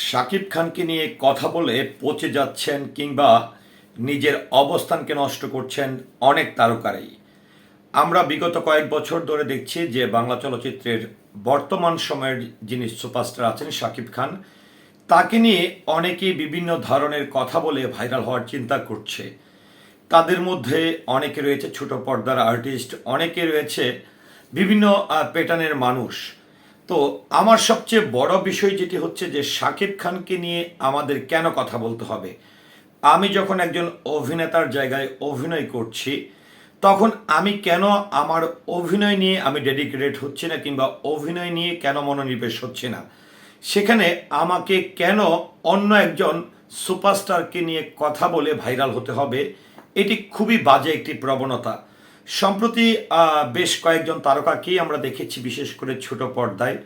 শাকিব খানকে নিয়ে কথা বলে পচে যাচ্ছেন কিংবা নিজের অবস্থানকে নষ্ট করছেন অনেক তারকারাই। আমরা বিগত কয়েক বছর ধরে দেখছি যে বাংলা চলচ্চিত্রের বর্তমান সময়ের যিনি সুপারস্টার আছেন শাকিব খান, তাকে নিয়ে অনেকেই বিভিন্ন ধরনের কথা বলে ভাইরাল হওয়ার চিন্তা করছে। তাদের মধ্যে অনেকে রয়েছে ছোট পর্দার আর্টিস্ট, অনেকে রয়েছে বিভিন্ন প্যাটার্নের মানুষ। তো আমার সবচেয়ে বড় বিষয় যেটি হচ্ছে যে শাকিব খানকে নিয়ে আমাদের কেন কথা বলতে হবে? আমি যখন একজন অভিনেতার জায়গায় অভিনয় করছি, তখন আমি কেন আমার অভিনয় নিয়ে আমি ডেডিকেটেড হচ্ছি না কিংবা অভিনয় নিয়ে কেন মনোনিবেশ হচ্ছে না? সেখানে আমাকে কেন অন্য একজন সুপারস্টারকে নিয়ে কথা বলে ভাইরাল হতে হবে? এটি খুবই বাজে একটি প্রবণতা। সম্প্রতি বেশ কয়েকজন তারকাকেই আমরা দেখেছি, বিশেষ করে ছোট পর্দায়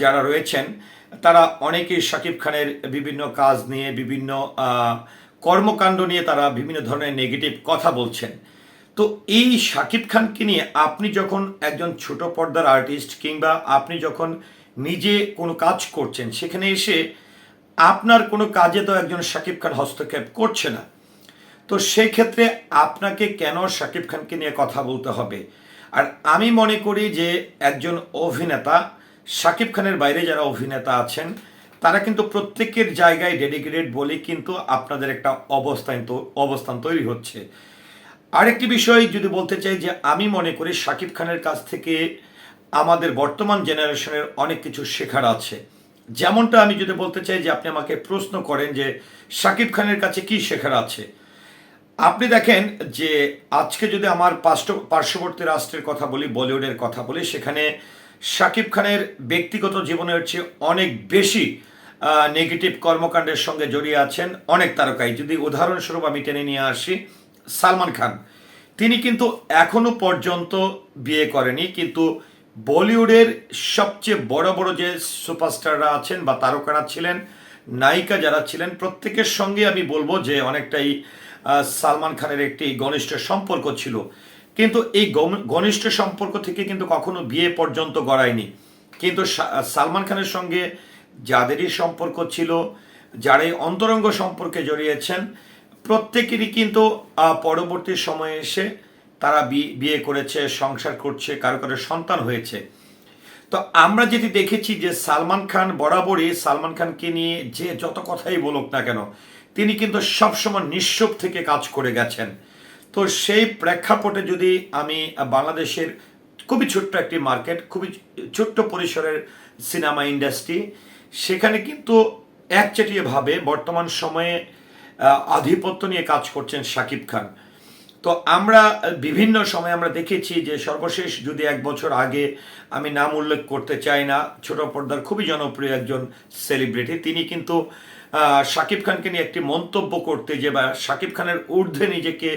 যারা রয়েছেন। তারা অনেকেই শাকিব খানের বিভিন্ন কাজ নিয়ে, বিভিন্ন কর্মকাণ্ড নিয়ে তারা বিভিন্ন ধরনের নেগেটিভ কথা বলছেন। তো এই শাকিব খানকে নিয়ে আপনি যখন একজন ছোট পর্দার আর্টিস্ট কিংবা আপনি যখন নিজে কোনো কাজ করছেন, সেখানে এসে আপনার কোনো কাজে তো একজন শাকিব খান হস্তক্ষেপ করছে না। তো সেই ক্ষেত্রে আপনাকে কেন শাকিব খানকে নিয়ে কথা বলতে হবে? আর আমি মনে করি যে একজন অভিনেতা, শাকিব খানের বাইরে যারা অভিনেতা আছেন, তারা কিন্তু প্রত্যেকের জায়গায় ডেডিকেটেড বলে কিন্তু আপনাদের একটা অবস্থান তো, অবস্থান তৈরি হচ্ছে। আরেকটি বিষয় যদি বলতে চাই যে আমি মনে করি শাকিব খানের কাছ থেকে আমাদের বর্তমান জেনারেশনের অনেক কিছু শেখার আছে। যেমনটা আমি যদি বলতে চাই যে আপনি আমাকে প্রশ্ন করেন যে শাকিব খানের কাছে কি শেখার আছে আপনি দেখেন যে আজকে যদি আমার পার্শ্ব- পার্শ্ববর্তী রাষ্ট্রের কথা বলি, বলিউডের কথা বলি, সেখানে শাকিব খানের ব্যক্তিগত জীবনের চেয়ে অনেক বেশি নেগেটিভ কর্মকাণ্ডের সঙ্গে জড়িয়ে আছেন অনেক তারকাই। যদি উদাহরণস্বরূপ আমি টেনে নিয়ে আসি, সালমান খান। তিনি কিন্তু এখনও পর্যন্ত বিয়ে করেনি, কিন্তু বলিউডের সবচেয়ে বড় বড় যে সুপারস্টাররা আছেন বা তারকারা ছিলেন, নায়িকা যারা ছিলেন, প্রত্যেকের সঙ্গে আমি বলব যে অনেকটাই সালমান খানের একটি ঘনিষ্ঠ সম্পর্ক ছিল। কিন্তু এই ঘনিষ্ঠ সম্পর্ক থেকে কিন্তু কখনো বিয়ে পর্যন্ত গড়ায়নি। কিন্তু সালমান খানের সঙ্গে যাদেরই সম্পর্ক ছিল যারা এই অন্তরঙ্গ সম্পর্কে জড়িয়েছেন, প্রত্যেকেরই কিন্তু পরবর্তী সময়ে এসে তারা বিয়ে করেছে, সংসার করছে, কারও কারও সন্তান হয়েছে। তো আমরা যেটি দেখেছি যে সালমান খান বরাবরই, সালমান খানকে নিয়ে যে যত কথাই বলুক না কেন তিনি কিন্তু সবসময় নিঃসব থেকে কাজ করে গেছেন। তো সেই প্রেক্ষাপটে যদি আমি বাংলাদেশের খুবই ছোট্ট একটি মার্কেট, খুবই ছোট্ট পরিসরের সিনেমা ইন্ডাস্ট্রি, সেখানে কিন্তু একচেটিয়াভাবে বর্তমান সময়ে আধিপত্য নিয়ে কাজ করছেন শাকিব খান। তো আমরা বিভিন্ন সময় আমরা দেখেছি যে সর্বশেষ যদি এক বছর আগে আমি নাম উল্লেখ করতে চাই না, ছোট পর্দার খুবই জনপ্রিয় একজন সেলিব্রিটি তিনি কিন্তু শাকিব খানকে নিয়ে একটি মন্তব্য করতে যে বা শাকিব খানের ঊর্ধ্বে নিজেকে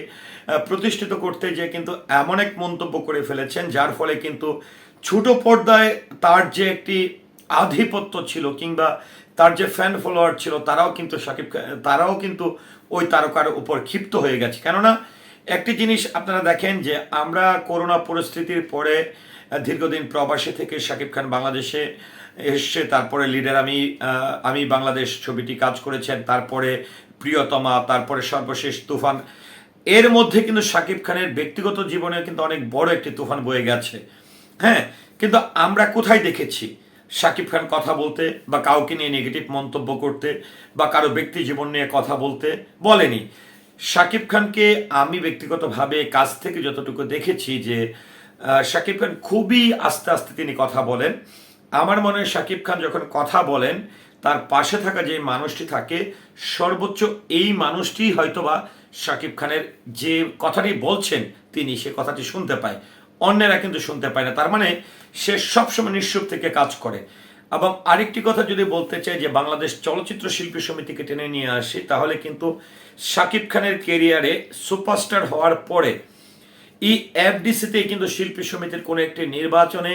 প্রতিষ্ঠিত করতে যে কিন্তু এমন এক মন্তব্য করে ফেলেছেন, যার ফলে কিন্তু ছোট পর্দায় তার যে একটি আধিপত্য ছিল কিংবা তার যে ফ্যান ফলোয়ার ছিল, তারাও কিন্তু শাকিব তারাও কিন্তু ওই তারকার উপর ক্ষিপ্ত হয়ে গেছে। কেননা একটি জিনিস আপনারা দেখেন যে আমরা করোনা পরিস্থিতির পরে দীর্ঘদিন প্রবাসী থেকে শাকিব খান বাংলাদেশে এসছে, তারপরে লিডার আমি আমি বাংলাদেশ ছবিটি কাজ করেছেন, তারপরে প্রিয়তমা, তারপরে সর্বশেষ তুফান। এর মধ্যে কিন্তু শাকিব খানের ব্যক্তিগত জীবনে কিন্তু অনেক বড় একটি তুফান বয়ে গেছে। হ্যাঁ কিন্তু আমরা কোথায় দেখেছি শাকিব খান কথা বলতে বা কাউকে নিয়ে নেগেটিভ মন্তব্য করতে বা কারও ব্যক্তি জীবন নিয়ে কথা বলতে বলেনি। শাকিব খানকে আমি ব্যক্তিগতভাবে কাজ থেকে যতটুকু দেখেছি যে শাকিব খান খুবই আস্তে আস্তে তিনি কথা বলেন। আমার মনে হয় শাকিব খান যখন কথা বলেন, তার পাশে থাকা যে মানুষটি থাকে, সর্বোচ্চ এই মানুষটি হয়তোবা শাকিব খানের যে কথাটি বলছেন, তিনি সে কথাটি শুনতে পায়। অন্যেরা কিন্তু শুনতে পায় না। তার মানে সে সবসময় নিঃস্ব থেকে কাজ করে। এবং আরেকটি কথা যদি বলতে চাই যে বাংলাদেশ চলচ্চিত্র শিল্পী সমিতিকে টেনে নিয়ে আসি, তাহলে কিন্তু শাকিব খানের কেরিয়ারে সুপারস্টার হওয়ার পরে এই এফডিসিতে কিন্তু শিল্পী সমিতির কোনো একটি নির্বাচনে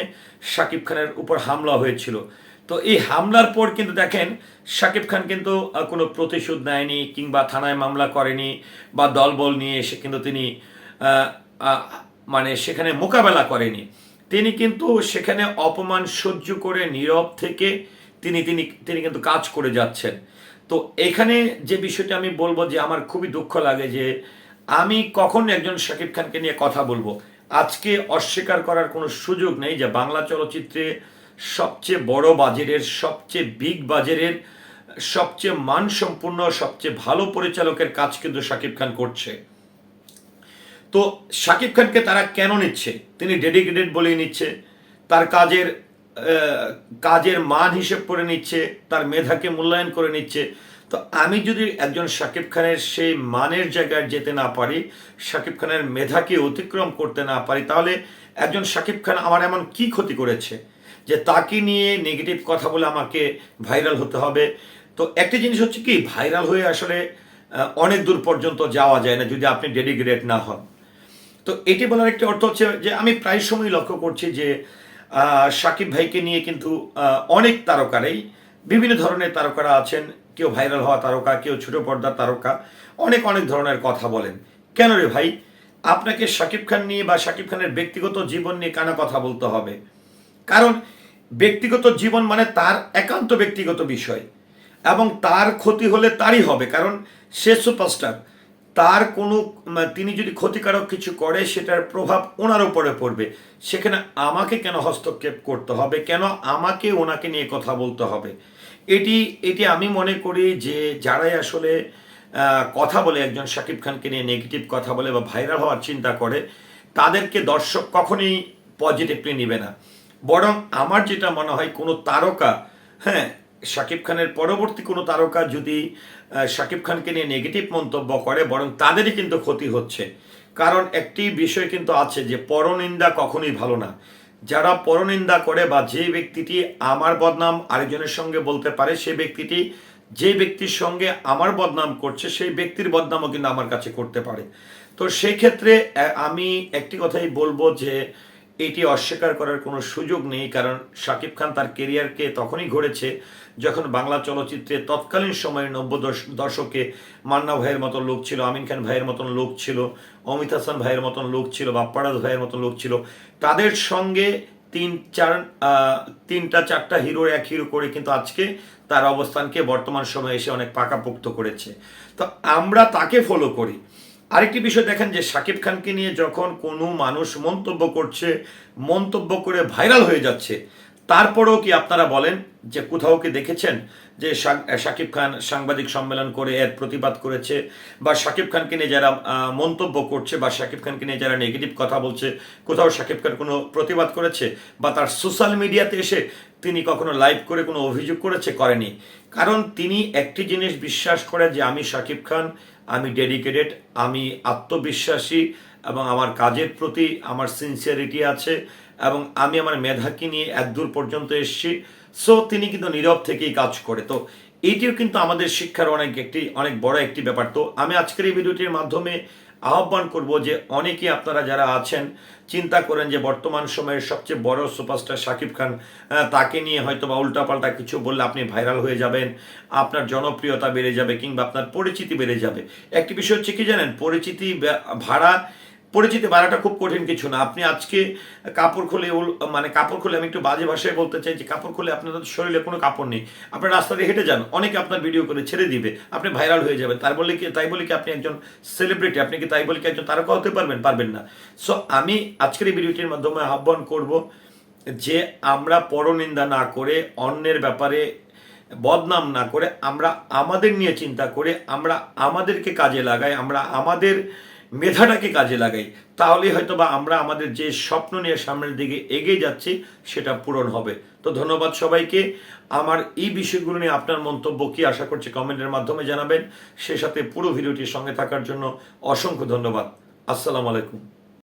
শাকিব খানের উপর হামলা হয়েছিল। তো এই হামলার পর কিন্তু দেখেন, শাকিব খান কিন্তু কোনো প্রতিশোধ নেয়নি কিংবা থানায় মামলা করেনি বা দলবল নিয়ে এসে কিন্তু তিনি মানে সেখানে মোকাবেলা করেনি। তিনি কিন্তু সেখানে অপমান সহ্য করে, নীরব থেকে তিনি তিনি তিনি কিন্তু কাজ করে যাচ্ছেন। তো এখানে যে বিষয়টা আমি বলব যে আমার খুবই দুঃখ লাগে যে আমি কখন একজন শাকিব খানকে নিয়ে কথা বলব। আজকে অস্বীকার করার কোনো সুযোগ নেই যে বাংলা চলচ্চিত্রে সবচেয়ে বড় বাজারের সবচেয়ে বিগ বাজারের সবচেয়ে মানসম্পন্ন সবচেয়ে ভালো পরিচালকের কাজ কিন্তু শাকিব খান করছে। তো শাকিব খানকে তারা কেন নিচ্ছে? তিনি ডেডিকেটেড বলেই নিচ্ছে। তার কাজের কাজের মান হিসেব করে নিচ্ছে, তার মেধাকে মূল্যায়ন করে নিচ্ছে। তো আমি যদি একজন শাকিব খানের সেই মানের জায়গায় যেতে না পারি, শাকিব খানের মেধাকে অতিক্রম করতে না পারি, তাহলে একজন শাকিব খান আমার এমন কি ক্ষতি করেছে? যে তাকে নিয়ে নেগেটিভ কথা বলে আমাকে ভাইরাল হতে হবে। তো একটা জিনিস হচ্ছে কি ভাইরাল হয়ে আসলে অনেক দূর পর্যন্ত যাওয়া যায় না যদি আপনি ডেডিকেটেড না হন। তো এটি বলার একটি অর্থ হচ্ছে যে আমি প্রায় সময় লক্ষ্য করছি যে সাকিব ভাইকে নিয়ে কিন্তু অনেক তারকারাই, বিভিন্ন ধরনের তারকারা আছেন, কেউ ভাইরাল হওয়া তারকা, কেউ ছোট পর্দার তারকা, অনেক অনেক ধরনের কথা বলেন। কেন রে ভাই? আপনাকে সাকিব খান নিয়ে বা সাকিব খানের ব্যক্তিগত জীবন নিয়ে কেন কথা বলতে হবে। কারণ ব্যক্তিগত জীবন মানে তার একান্ত ব্যক্তিগত বিষয় এবং তার ক্ষতি হলে তারই হবে, কারণ সে সুপারস্টার। তার কোনো মানে তিনি যদি ক্ষতিকারক কিছু করে, সেটার প্রভাব ওনার উপরে পড়বে। সেখানে আমাকে কেন হস্তক্ষেপ করতে হবে? কেন আমাকে ওনাকে নিয়ে কথা বলতে হবে? এটি এটি আমি মনে করি যে যারাই আসলে কথা বলে, একজন শাকিব খানকে নিয়ে নেগেটিভ কথা বলে বা ভাইরাল হওয়ার চিন্তা করে, তাদেরকে দর্শক কখনোই পজিটিভলি নেবে না। বরং আমার যেটা মনে হয়, কোনো তারকা হ্যাঁ শাকিব খানের পরবর্তী কোনো তারকা যদি শাকিব খানকে নিয়ে নেগেটিভ মন্তব্য করে, বরং তাদেরই কিন্তু ক্ষতি হচ্ছে। কারণ একটি বিষয় কিন্তু আছে যে, পরনিন্দা কখনোই ভালো না। যারা পরনিন্দা করে বা যে ব্যক্তিটি আমার বদনাম আরেকজনের সঙ্গে বলতে পারে সে ব্যক্তিটি যে ব্যক্তির সঙ্গে আমার বদনাম করছে, সেই ব্যক্তির বদনামও কিন্তু আমার কাছে করতে পারে। তো সেই ক্ষেত্রে আমি একটি কথাই বলব যে, এটি অস্বীকার করার কোনো সুযোগ নেই, কারণ শাকিব খান তার কেরিয়ারকে তখনই গড়েছে যখন বাংলা চলচ্চিত্রে তৎকালীন সময়ে দশ- দশকে মান্না ভাইয়ের মতন লোক ছিল, আমিন খান ভাইয়ের মতন লোক ছিল, অমিত হাসান ভাইয়ের মতন লোক ছিল বাপ্পারাজ ভাইয়ের মতন লোক ছিল, তাদের সঙ্গে তিন চার তিনটা চারটা হিরোর এক হিরো করে কিন্তু আজকে তার অবস্থানকে বর্তমান সময়ে এসে অনেক পাকাপোক্ত করেছে। তো আমরা তাকে ফলো করি। আরেকটি বিষয় দেখেন যে শাকিব খানকে নিয়ে যখন কোনো মানুষ মন্তব্য করছে, মন্তব্য করে ভাইরাল হয়ে যাচ্ছে তারপরেও কি আপনারা বলেন যে কোথাও কি দেখেছেন যে শাকিব খান সাংবাদিক সম্মেলন করে এর প্রতিবাদ করেছে বা শাকিব খানকে নিয়ে যারা মন্তব্য করছে বা শাকিব খানকে নিয়ে যারা নেগেটিভ কথা বলছে, কোথাও শাকিব খান কোনো প্রতিবাদ করেছে বা তার সোশ্যাল মিডিয়াতে এসে তিনি কখনো লাইভ করে কোনো অভিযোগ করেছে, করেনি। কারণ তিনি একটি জিনিস বিশ্বাস করে যে আমি শাকিব খান, আমি ডেডিকেটেড আমি আত্মবিশ্বাসী এবং আমার কাজের প্রতি আমার সিনসিয়ারিটি আছে এবং আমি আমার মেধাকে নিয়ে এতদূর পর্যন্ত এসেছি। সো তিনি কিন্তু নীরব থেকেই কাজ করে। তো, এটিও কিন্তু আমাদের শিক্ষার অনেক একটি, অনেক বড় একটি ব্যাপার। তো, আমি আজকের এই ভিডিওটির মাধ্যমে আহ্বান করব যে, অনেকেই আপনারা যারা আছেন, চিন্তা করেন যে, বর্তমান সময়ের সবচেয়ে বড় সুপারস্টার শাকিব খান তাকে নিয়ে হয়তো বা উল্টাপাল্টা কিছু বললে আপনি ভাইরাল হয়ে যাবেন, আপনার জনপ্রিয়তা বেড়ে যাবে কিংবা আপনার পরিচিতি বেড়ে যাবে। একটি বিষয় হচ্ছে কি জানেন? পরিচিতি ভাড়া পরিচিতি বাড়াটা খুব কঠিন কিছু না। আপনি আজকে কাপড় খুলে মানে কাপড় খুলে আমি একটু বাজে ভাষায় বলতে চাই যে কাপড় খুলে আপনার শরীরে কোনো কাপড় নেই। আপনার রাস্তা দিয়ে হেঁটে যান, অনেকে আপনার ভিডিও করে ছেড়ে দিবে, আপনি ভাইরাল হয়ে যাবেন। তার বলে কি, তাই বলে কি আপনি একজন সেলিব্রিটি আপনি কি তাই বলে কি একজন তারকা হতে পারবেন? পারবেন না। সো আমি আজকের এই ভিডিওটির মাধ্যমে আহ্বান করব যে আমরা পরনিন্দা না করে, অন্যের ব্যাপারে বদনাম না করে, আমরা আমাদের নিয়ে চিন্তা করে, আমরা আমাদেরকে কাজে লাগাই, আমরা আমাদের মেধাটাকে কাজে লাগাই তাহলে হয়তো বা আমরা আমাদের যে স্বপ্ন নিয়ে সামনের দিকে এগিয়ে যাচ্ছি, সেটা পূরণ হবে। তো ধন্যবাদ সবাইকে। আমার এই বিষয়গুলো নিয়ে আপনার মন্তব্য কি আশা করছি কমেন্টের মাধ্যমে জানাবেন। সে সাথে পুরো ভিডিওটির সঙ্গে থাকার জন্য অসংখ্য ধন্যবাদ। আসসালামু আলাইকুম।